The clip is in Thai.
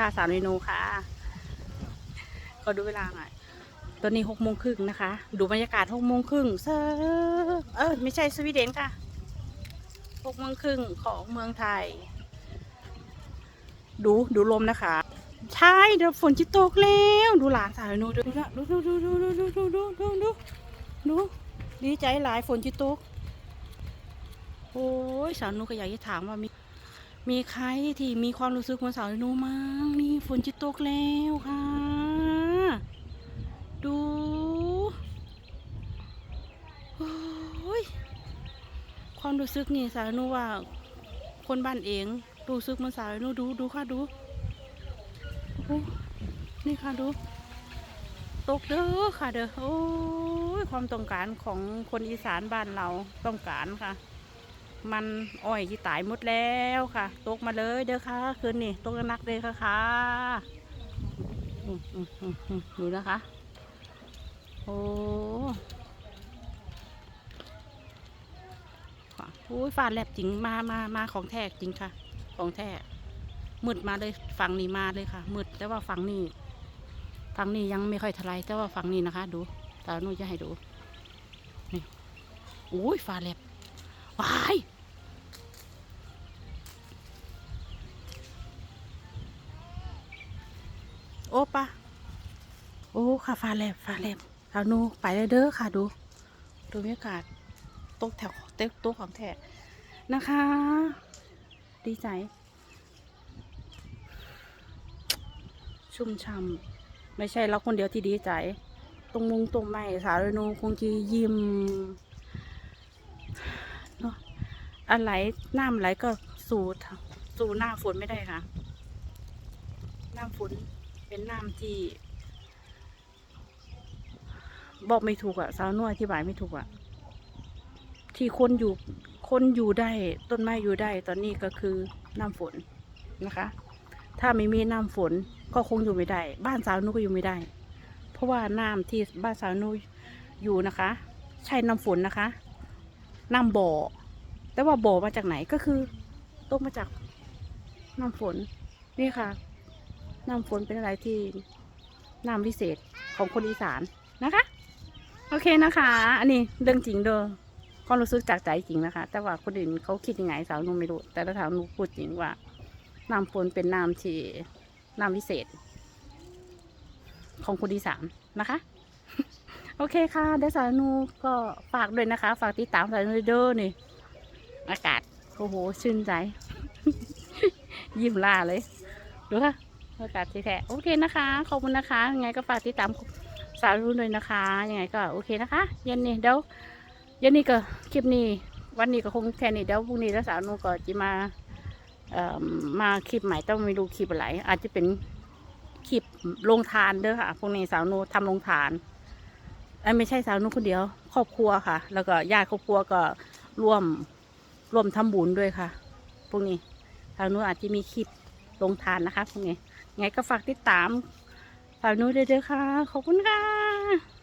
ค่ะสาวเรนูค่ะขอดูเวลาหน่อยตอนนี้หกโมงครึ่งนะคะ ดูบรรยากาศหกโมงครึ่งเซอร์เออไม่ใช่สวีเดนค่ะหกโมงครึ่งของเมืองไทย ดูดูลมนะคะ ใช่เดี๋ยวฝนจะตกแล้วดูหลานสาวนูดูดูดูดูดูดูดูดูดูดูดูดูดีใจหลายฝนจะตกโอ้ยสาวนูก็อยากจะถามว่ามี มีใครที่มีความรู้สึกเหมือนสาวนูมั้งนี่ฝนจะตกแล้วค่ะ ดูโอ้ยความรู้สึกนี่สาวนูว่า คนบ้านเองรู้สึกเหมันสาวนูดูดูค่ะดูนี่ค่ะดู ตกเด้อค่ะเด้อโอ้ยความต้องการของคนอีสานบ้านเราต้องการค่ะ มันอ้อยที่ตายหมดแล้วค่ะ ตกมาเลยเด้อค่ะ คืนนี้ตกนักเลยค่ะค่ะดูนะคะ โอ้โอ้ยฟ้าแลบจริงมามามาของแท้จริงค่ะ ของแท้มืดมาเลยฝั่งนี้มาเลยค่ะมืดแต่ว่าฝั่งนี้ฝั่งนี้ยังไม่ค่อยทลายแต่ว่าฝั่งนี้นะคะ ดูตาหนูจะให้ดูนี่โอ้ยฟ้าแลบ ว้ายโอ้ปะโอ้ค่ะฟ้าแลบฟ้าแลบเอานูไปเลยเด้อค่ะดู ดูบรรยากาศต๊ะแถวเต๊ะต๊ะของแท้นะคะ ดีใจ ชุ่มช่ำไม่ใช่เราคนเดียวที่ดีใจ ตรงมุงตรงไม่สาวเรนูคงจะยิ้ม อะไรน้ำไหลก็สู่สู่หน้าฝนไม่ได้ค่ะน้ำฝนเป็นน้ำที่ บอกไม่ถูกอะสาวนวดอธิบายไม่ถูกอะที่คนอยู่คนอยู่ได้ต้นไม้อยู่ได้ ตอนนี้ก็คือน้ำฝนนะคะ ถ้าไม่มีน้ำฝนก็คงอยู่ไม่ได้ บ้านสาวนุก็อยู่ไม่ได้ เพราะว่าน้ำที่บ้านสาวนุอยู่นะคะ ใช่น้ำฝนนะคะน้ำบ่อ แต่ว่าบ่อมาจากไหนก็คือตกมาจากน้ำฝนนี่ค่ะน้ำฝนเป็นอะไรที่น้ำวิเศษของคนอีสานนะคะ โอเคนะคะ อันนี้เรื่องจริงเด้อความรู้สึกจากใจจริงนะคะ แต่ว่าคนอื่นเขาคิดยังไงสาวหนูไม่รู้ แต่ถ้าสาวหนูพูดจริงว่าน้ำฝนเป็นน้ำที่น้ำวิเศษ ของคนอีสานนะคะ โอเคค่ะเดี๋ยวสาวนูก็ฝากด้วยนะคะ ฝากติดตามสาวหนูเด้อนี่ อากาศโอ้โหชื่นใจ ยิ้มล่าเลยดูค่ะอากาศที่แท้โอเคนะคะ ขอบคุณนะคะยังไงก็ฝากติดตามสาวรุ่นด้วยนะคะยังไงก็โอเคนะคะ เย็นนี้เดี๋ยวเย็นนี้ก็คลิปนี้ วันนี้ก็คงแค่นี้เดี๋ยวพรุ่งนี้แล้วสาวนุ่ก็จะมาเอ่อมาคลิปใหม่ต้องไม่รู้คลิปอะไรอาจจะเป็นคลิปลงทานเด้อค่ะพรุ่งนี้สาวนุ่ทำลงทานเอ้ไม่ใช่สาวนุ่คนเดียว ครอบครัวค่ะ แล้วก็ญาติครอบครัวก็ร่วม ร่วมทำบุญด้วยค่ะ พวกนี้ ทาวนุ่อาจจะมีคลิปลงทานนะคะพวกนี้ไงก็ฝากติดตามฝากนูด้วยเด้อค่ะ ขอบคุณค่ะ